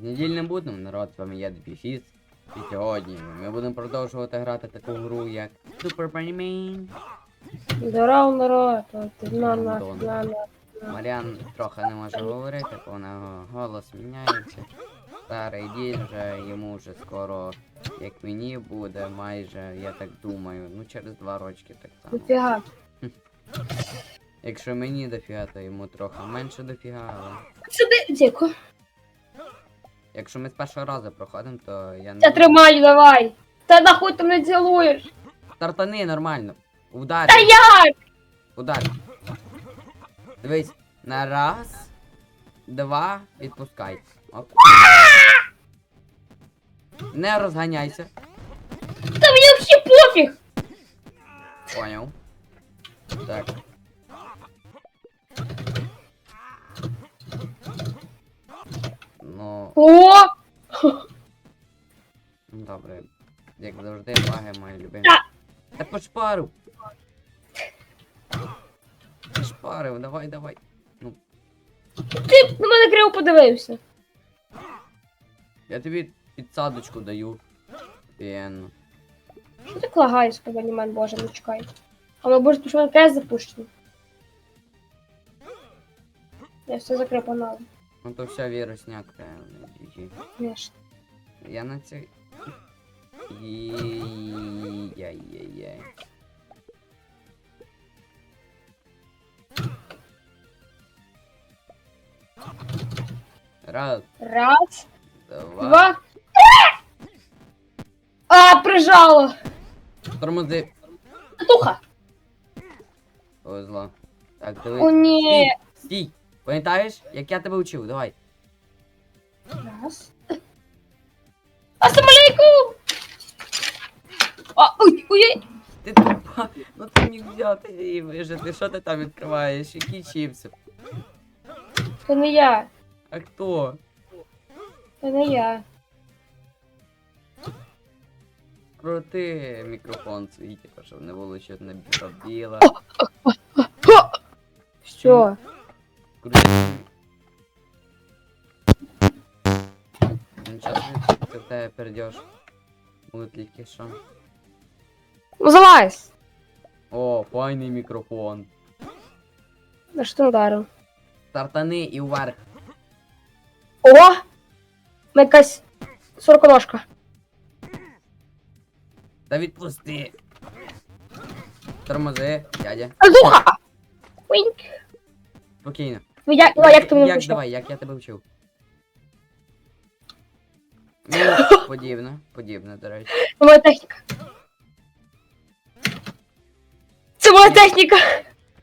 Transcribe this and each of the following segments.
З недільним будем, народ, з вами я Дефіфіс. І сьогодні ми будемо продовжувати грати таку гру, як Super Bunny Man. Здорово, народ. На. Маріан трохи не може говорити, бо у нього голос міняється. Старий дід вже, йому вже скоро, як мені буде, майже, я так думаю, ну через два рочки так само. Дофіга. Якщо мені дофіга, то йому трохи менше дофіга, але. Сюди, Діку. Якщо ми з першого разу проходимо, то я не. Я тримаю, давай. Та нахуй ти мене цілуєш? Тартани нормально. Удар. Та як? Удар. Дивись, на раз, два, відпускай. Оп. Не розганяйся. Та мені взагалі пофіг. Поняв. Так. Ну, О! добре. Як завжди, баги мої любимі. Та. Пошпарив. Пошпарив, давай, давай. Ти на мене криво подивився. Я тобі підсадочку даю. Пієнно. Що ти клагаєш, Павеліман, боже, не чекай. Але боже, ти що запущено. Я все закрив панал. Ну то все вірусняк, певно. GG. Конечно. Я на це. Яй-яй-яй. Раз, Раз, два. два. А, прижало. Тормози. Туха. Повезло. Так, О, дивись. ні. Стій! Пам'ятаєш, як я тебе учив? Давай. Раз. Ассалямалейкум! А, ой, ой, Ти тупа. Ну ти міг взяти і вижити. Що ти там відкриваєш? Які чіпси? це не я, А хто? це не я. Крути мікрофон свій, типу, щоб не було що не біла. Що? Ти в тебе перейдеш. Буде тільки. Ну залазь! О, файний мікрофон. На що ти ударив? Тартани і вверх. О! Ми якась сороконожка. Та відпусти. Тормози, дядя. Азуха! Спокійно. Ну як, ну, як ти мене як давай, як я тебе вчив? Ну, подібно, подібно, до речі. Це моя техніка. Це моя техніка!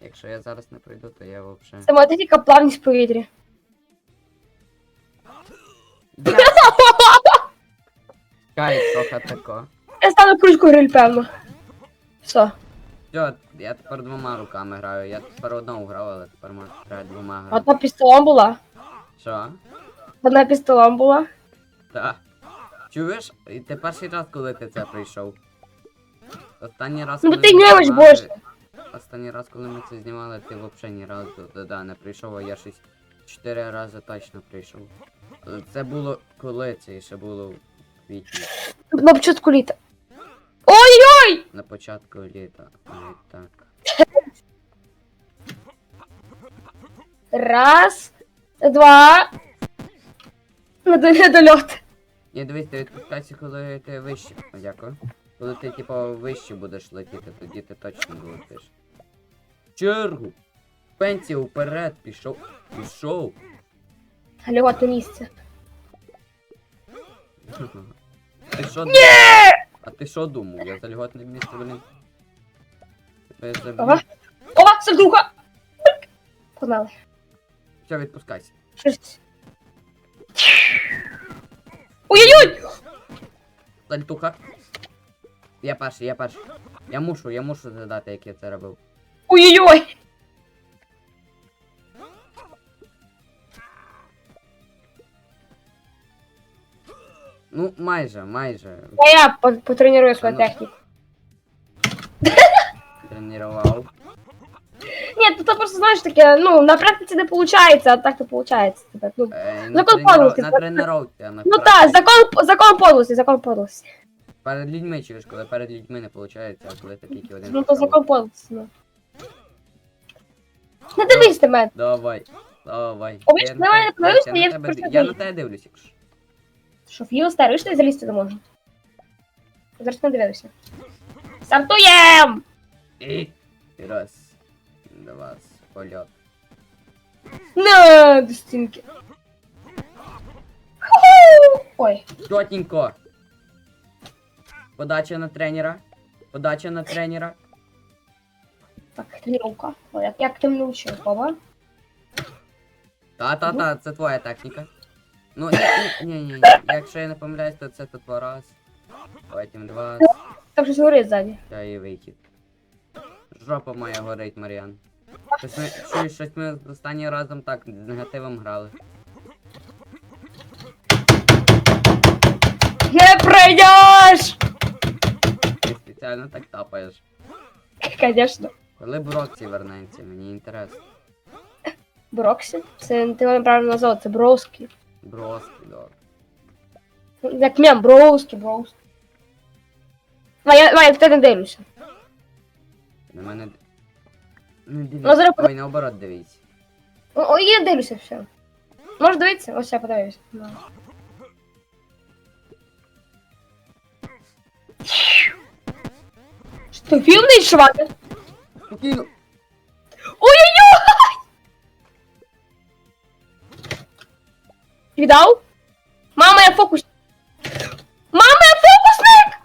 Якщо я зараз не пройду, то я взагалі. Це моя техніка плавність в повітрі. Кай, трохи тако. Я стану кружку гриль, певно. Все. Все, я тепер двома руками граю. Я тепер одну грав, але тепер можу грати двома грати. Одна пістолом була. Що? Одна пістолом була. Так. Чуєш? І ти перший раз, коли ти це прийшов. Останній раз, Ну, коли ти ми знімали- боже. Останній раз, коли ми це знімали, ти взагалі ні разу туди не прийшов, а я щось чотири рази точно прийшов. Але Це було коли це ще було в квітні, На початку літа. Ой-ой! на початку літа. Навіть так. Раз, два. Недольот. Ні, дивись, ти відпускайся, коли ти вище. О, дякую. Коли ти, типу, вище будеш летіти, тоді ти точно долетиш. В Чергу! Пенсія вперед, пішов. Пішов. Галювати місце. Ти що думав? А ти що думав? Я за льготне місце, блін. Тебе заб'ю. Ага. О, сальдуха! Погнали. Все, відпускайся. Щось. Ой-ой-ой! Сальтуха. Я перший, я перший. Я мушу, я мушу задати, як я це робив. Ой-ой-ой! Ну, майже, майже. А я по- потренирую свою А ну. техніку. Тренував. Ні, ти то просто знаєш, таке, ну, на практиці не виходить, а так то виходить. Ну, Е, на, Закон треніро... подлості, на тренировці, а на ну так, практиці. закон, закон подлості, закон подлості. Перед людьми чуєш, коли перед людьми не виходить, а коли ти тільки один. Ну то закон подлості, ну. Не дивись на мене. Давай, давай. О, Я бачиш, на мене я я на тебе просто ди- Я на дивлюсь. тебе дивлюсь, якщо. що. Що, філ старий, що я залізти не можу? Зараз не дивився. Стартуєм! І раз, два, польот. На, до стінки. Ху-ху! Ой, Чотенько. Подача на тренера. Подача на тренера. так, тренировка. Ой, як, як ти мене вчив, Пава? Та-та-та, це твоя техніка. Ну, ні, ні, ні, ні. Якщо я не помиляюсь, то це тут раз. Потім два, Там щось горить ззаді. та і вихід. Жопа моя горить, Маріан. Щось ми, чуєш, щось ми останній разом так з негативом грали. Не пройдеш! Ти спеціально так тапаєш. Конечно. Коли Броксі вернеться, мені інтересно. Броксі? Це ти мене правильно назвав, це Броуски. Броски, да. Як мем, Броуски, Броуски. Ваня, Ваня, ти не дивишся. На мене. Не Ну, дивіться. зараз Ой, наоборот дивіться. О, о, я дивлюся все. Можеш дивитися? Ось я подивлюся. Да. Що, відшивати? Спокійно. Ой-ой-ой! Віддав? Мама, я фокус. Мама, я фокусник!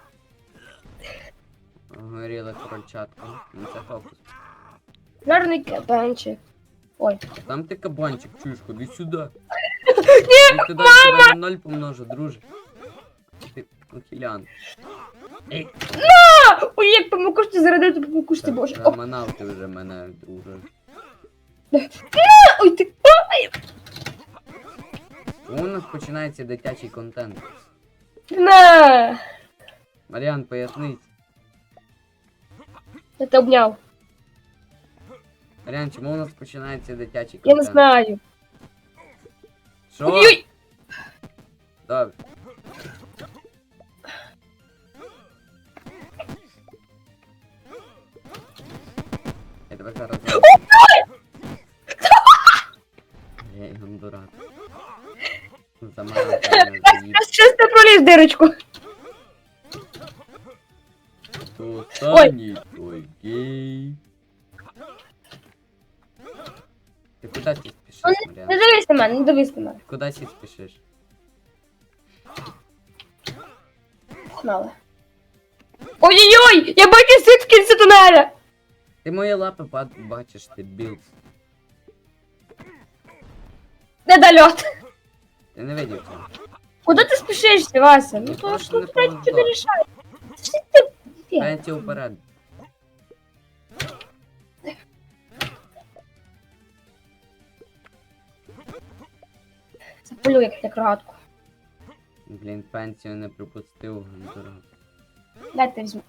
Горіла крольчатка. Ну це фокус. Жарний кабанчик. Ой. Там ти кабанчик, чуєш, ходи сюди. Ні, туди тебе на ноль помножу, друже. Ти ухилян. Ей! Ой, як помокушці зарядити, помокушці, боже. О, заманав ти вже мене, друже. ой, ти. Чому у нас починається дитячий контент? На! Маріан, пояснись. Я тебе обняв. Маріан, чому у нас починається дитячий Я контент? не знаю. Що? Ой-ой! Добре. Дирочку. Останній той гей. Ти куди ти спішиш, Не Маріан? дивись на мене, не дивись на мене. Куди ти спішиш? Погнали. Ой-ой-ой! Я бачу світ в кінці тунеля! Ти мої лапи бат- бачиш, ти біл. Недольот. Ти не видів цього. Куди ти спішишся, Вася? Ну то не ти блядь, ти? Фіг. Пенсія вперед. Запалю як як рогатку. Блін, пенсію не припустив, дурак. Дайте візьму.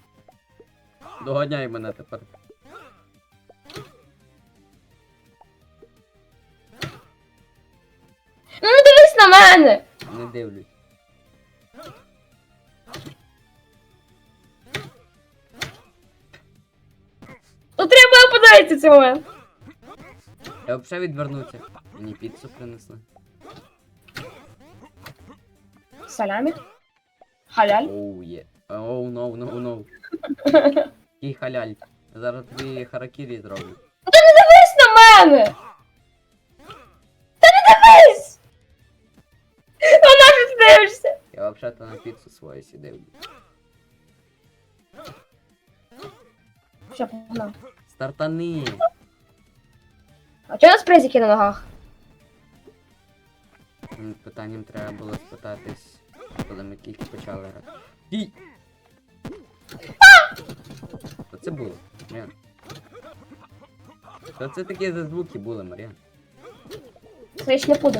Доганяй мене тепер. Ну не дивись на мене! Не дивлюсь. Ну треба подивитися цього. Я взагалі відвернувся. Мені піцу принесли. Салямі. Халяль. Оу є. Оу, ноу, ноу, ноу. Який халяль. Зараз тобі харакірі зроблю. Дивись на мене! Дивишся! На піцу свою сідив. Що, погнав? Стартани. А чого у нас презики на ногах? М, Питанням треба було спитатись, коли ми тільки почали грати. І! Що це було? Маріан? Що це таке за звуки були, Маріан? Це я ще не буду.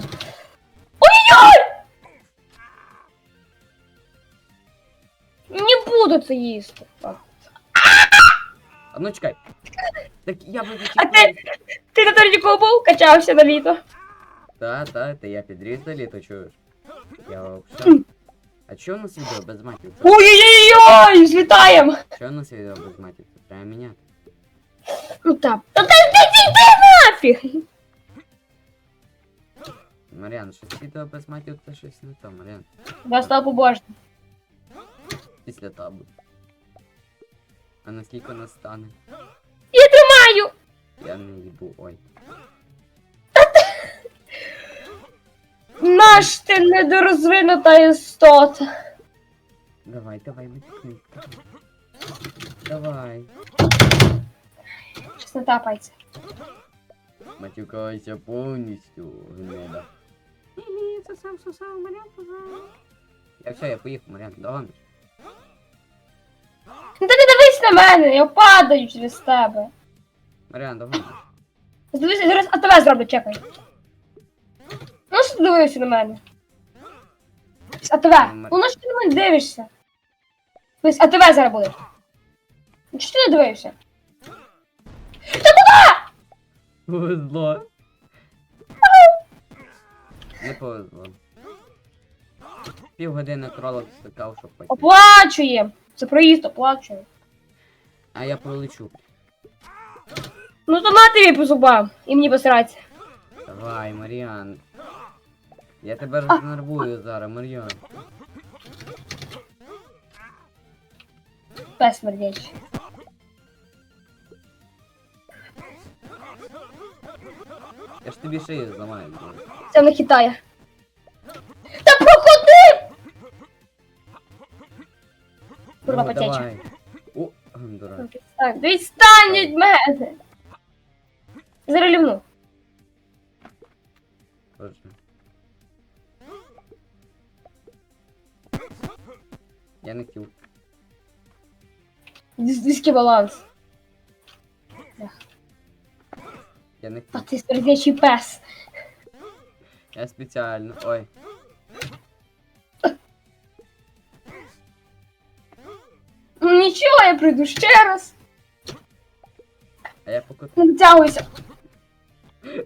Не буду це їсти. А. А ну чекай. Так я би А зачекав. Ти на турніку був, качався на літо. Та, та, та я підріс до літо, чуєш? Я вообще. А чого у нас відео без матів? Це- Ой-ой-ой, злітаємо. Чого у нас відео без матів? Це треба міняти. Ну так. Та ти ти ти нафіг. Маріан, щось відео без матів це щось не то, Маріан. Я став побожним. Після табу. А наскільки нас стане? Я тримаю. Я не їбу, ой. Наш ти недорозвинута істота. Давай, давай, матюкни. Давай. Щось не тапається. Матюкайся повністю, гнида. Ні, це сам сосав, Маріан сосав. Я все, я поїхав, Маріан, догониш. Дивись на мене, я падаю через тебе. Маріан, догониш. Дивись, зараз а тебе зроблю, чекай. Ну що ти дивишся на мене? А тебе? Ну на що ти на мене дивишся? Дивись, а тебе зараз буде. Ну чого ти не дивишся? Повезло. Не повезло. Півгодини кролик скакав, щоб потім. Оплачує! За проїзд оплачує. А я пролечу. Ну то на тобі по зубам. І мені посраться. Давай, Маріан. Я тебе рознервую зараз, Маріан. Пес смердячий. Я ж тобі шию зламаю. блін. Це не хитає. Та проходи! Курва Ну, потече. давай. Дурак. Відстань, відстань від мене! Зараз лівну. Точно. Я не. Дис- Диски баланс. Я не А хотів. ти смердячий пес. Я спеціально. Ой. Прийду ще раз. А я поки. Не дотягуйся.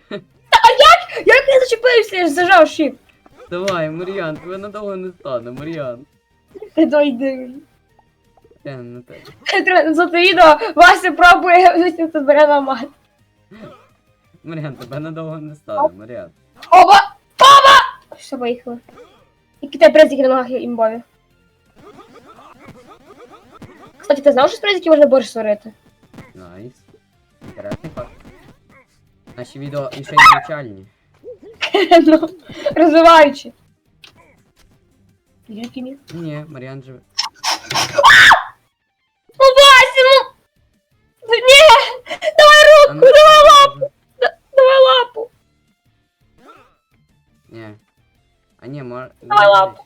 Та а як? Як я зачепився, я ж зажав шип. Давай, Мар'ян, тебе надовго не стане, Мар'ян. Дойди. Я не те. Треба За це відео Вася пробує висняти збере на мат. Мар'ян, тебе надовго не стане, Мар'ян. Оба! Оба! Все, поїхали. Які тебе презики на ногах імбові. Кстати, ти знав, що з презиків можна борщ сварити? Найс. Інтересний факт. Наші відео і ще й навчальні. ну, розвиваючи. Юрки мій. Ні, Мар'ян живе. Ну, Вася, ну! Ну, Ні! Давай А руку, ну, давай лапу, може. давай лапу. Ні. А ні, може. Давай лапу.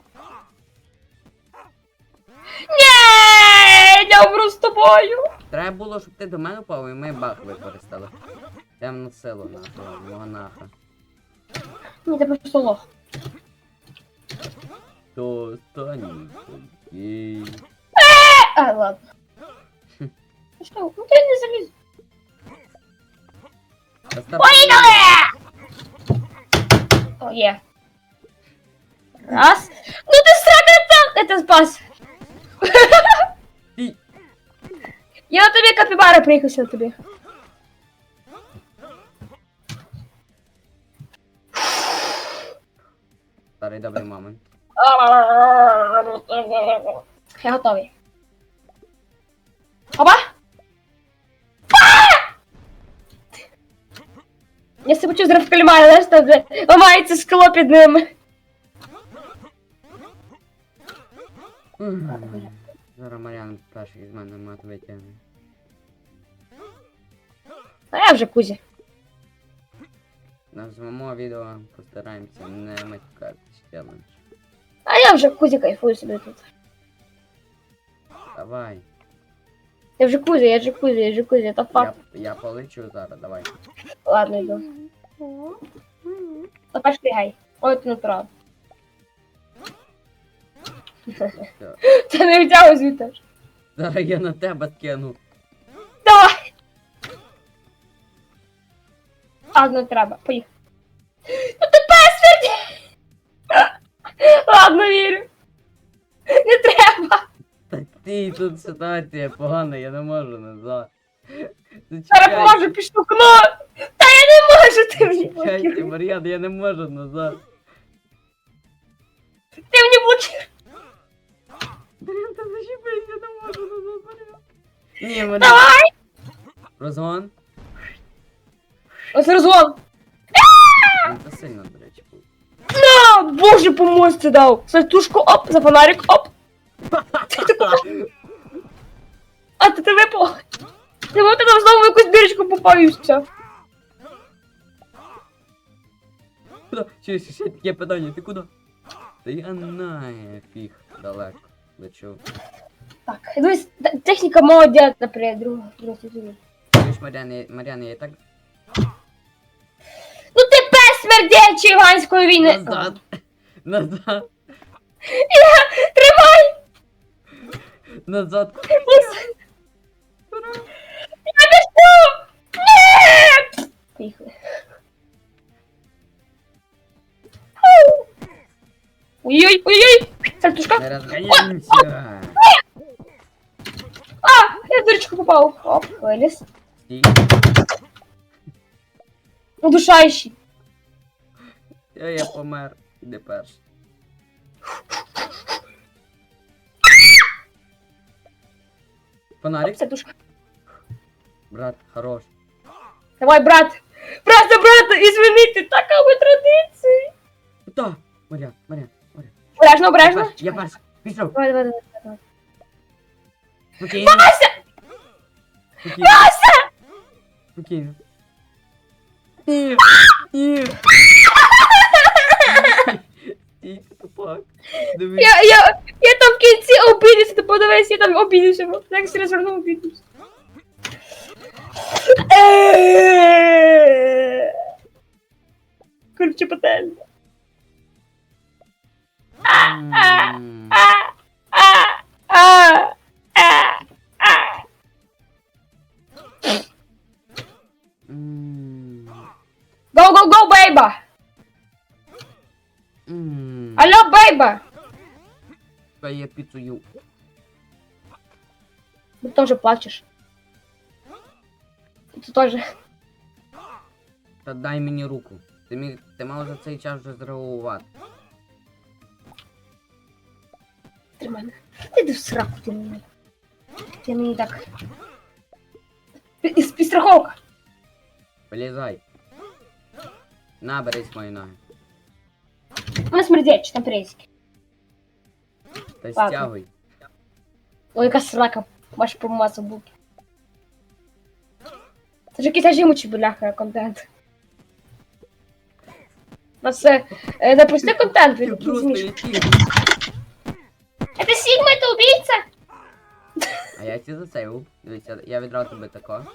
Тобою. Треба було, щоб ти до мене впав і ми бах використали. Темну силу нашого монаха. Ні, ти просто лох. То стані тоді. А, ладно. Ну Що, ну ти не заліз. Остап- Поїхали! О, є. Раз. Ну ти срака там! Это спас. Я на тобі капібара приїхався на тобі. Старий добрий момент. Я готовий. Опа! Я себе почув зараз в кальмарі, знаєш, там вже ламається скло під ними. Зараз перший з мене мат витягне. А я вже кузі. Назвемо відео, постараємося не матюкатись челендж. А я вже кузі кайфую собі тут. Давай. Я вже кузі, я вже кузі, я вже кузі, та Я, факт. я полечу зараз, давай. Ладно, йду. Та перш бігай. Ой, ти натурал. Це не втягуй звідти. Зараз я на тебе скину. Давай! Ладно, не треба. Поїхали. Ну ти песверді! Ладно, вірю. Не треба. Та ти тут ситуація погана, я не можу назад. Зараз поможу підштовхну. Та я не можу, ти мені Чекайте, блокируєш. Мар'ян, я не можу назад. Ти мені блокируєш. Мар'ян, ти зачепись, я не можу назад, Мар'ян. Ні, Мар'ян. Давай. Розгон? Ось розгон. Він це сильно, до речі, був. А, боже, по мості дав. Сальтушку оп, за фонарик оп. А ти ти випав. Ти ти там знову в якусь дирочку попав і все. Куда? Ще, ще, ще таке питання, ти куди? Та я нафіг далеко лечу. Так, дивись, т- техніка молодець, наприклад, друга, друга друга. Чуєш, Мар'ян, я- Мар'ян, я і так Ну ти пес смердячий ганської війни. назад. Назад. Тримай! Назад. Я біжу! Ні! Поїхали. Ау! Сальтушка. А, я в дырочку попал. Оп, вылез. Стій. Удушающий. Я, я помер. Іди перший. Фонарик, Сальтушка. брат, хорош. Давай, брат. Брат за брата, извините, такова традиція. Куда? Мар'ян, Мар'ян, Мар'ян. Обережно, Я обережно. перший, я перший. Пішов. Давай, давай, давай. давай. Спокійно. Вася! Спокійно. Вася! Спокійно. Ні, ні. Стій, тупак. Дивись. Я, я, я там в кінці обідався, ти подивись, я там обідався. бо Як все розвернув, обідався. Е. Короче, пательня. Go, go, go! М. Алло, бейба! Та я піцую. Ты тоже плачешь. Ты тоже. Та дай мені руку. Ти міг, ти мав за цей час вже зреагувати. Ти мене. Ти йди в сраку, ти мені. Ти мені так. Пі- із- Підстраховка. Вилізай. Наберись мої ноги. Вона смердяча, там пресики. Та Ладно. стягуй. Ой, яка срака. Маш по масу буки. Це ж якийсь ажимучий бляха контент. У нас е, е, не простий контент, він Я якийсь просто зміш. який. Это Сигма, это убийца? А я ці засейвив. Дивіться, я відразу тебе тако.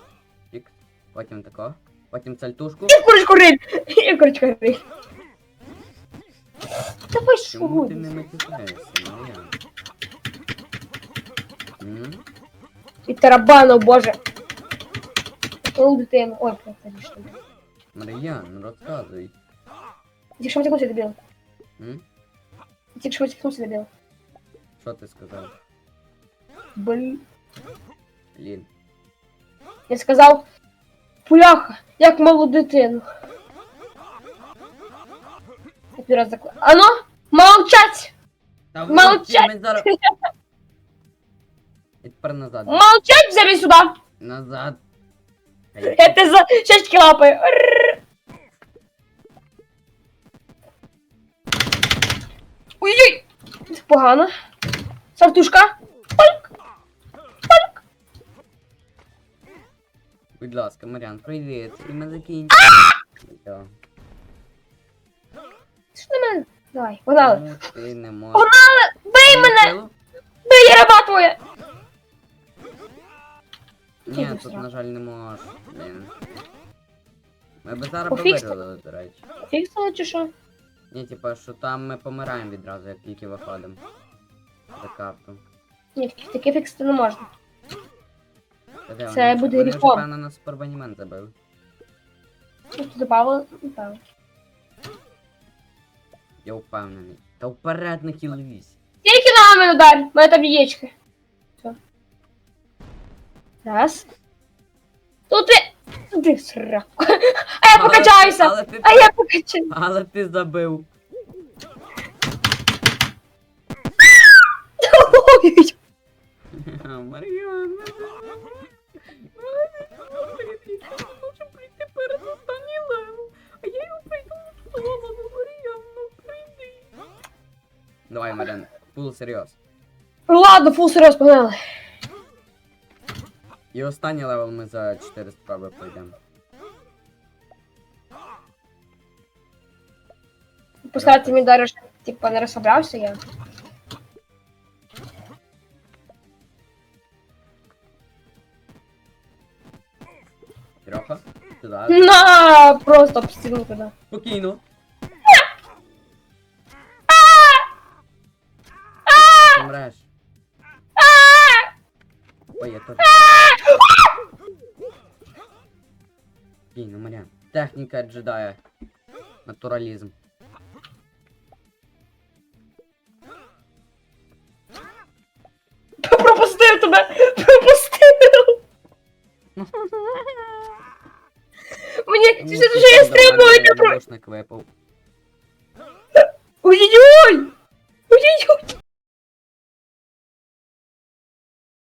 Чик. Потім тако. Потім сальтушку. Я курочку риль. Я курочку риль. Давай що Чому ти робиш? не матюкаєшся, Мар'ян? М? І тарабану, боже. Коли дитину. Ой, просто що. Мар'ян, ну розказуй. Тільки що матікнувся дебіл. М? Тільки що матікнувся дебіл. Що ти сказав? Блін. Лін. Я сказав, пуляха, як малу дитину. Я закла... Ано, молчать! Та Молчать! ми зараз... І тепер назад. Молчать, взяли сюди! Назад. Я тебе за шашки лапаю. Рррр. Ой-ой! Це погано. Сартушка. Будь ласка, Мар'ян, привіт. І ми закінчимо. Що на мене? Давай, погнали. Чому ти не можеш? Погнали! Бий мене! Бий, я раба твоя! Ні, тут, на жаль, не можеш. Блін. Ми би зараз повирили, до речі. Фіксало чи що? Ні, типа, що там ми помираємо відразу, як тільки виходимо. За карту. Ні, такі фіксити не можна. Та де Це вони? буде Вони вже, ріфом. певно, на супербанімент забили. Ти добавили? Напевно. Я впевнений. Та вперед на кіловісь. Тільки ногами удар, у мене там яєчки. Все. Раз. Тут ти. Ти сраку. А я покачаюся! Але ти, А я покачаюся. але ти забив. Ой, Мар'яна. Може прийти перед останній левел. А я його прийду в голову, Мар'яна, прийди. Давай, Мар'яна, фул серйоз. Ладно, фул серйоз, погнали. І останній левел ми за 4 спроби пройдемо. Пускай ти мені дариш, типа, не розслаблявся я. туди. На, просто об стіну туди. Спокійно. Ти мреш. Ой, я теж. Спокійно, Мар'ян. Техніка джедая. Натуралізм. Мені Ні, вже я стрибую, я про... Ой-ой-ой! Ой-ой-ой!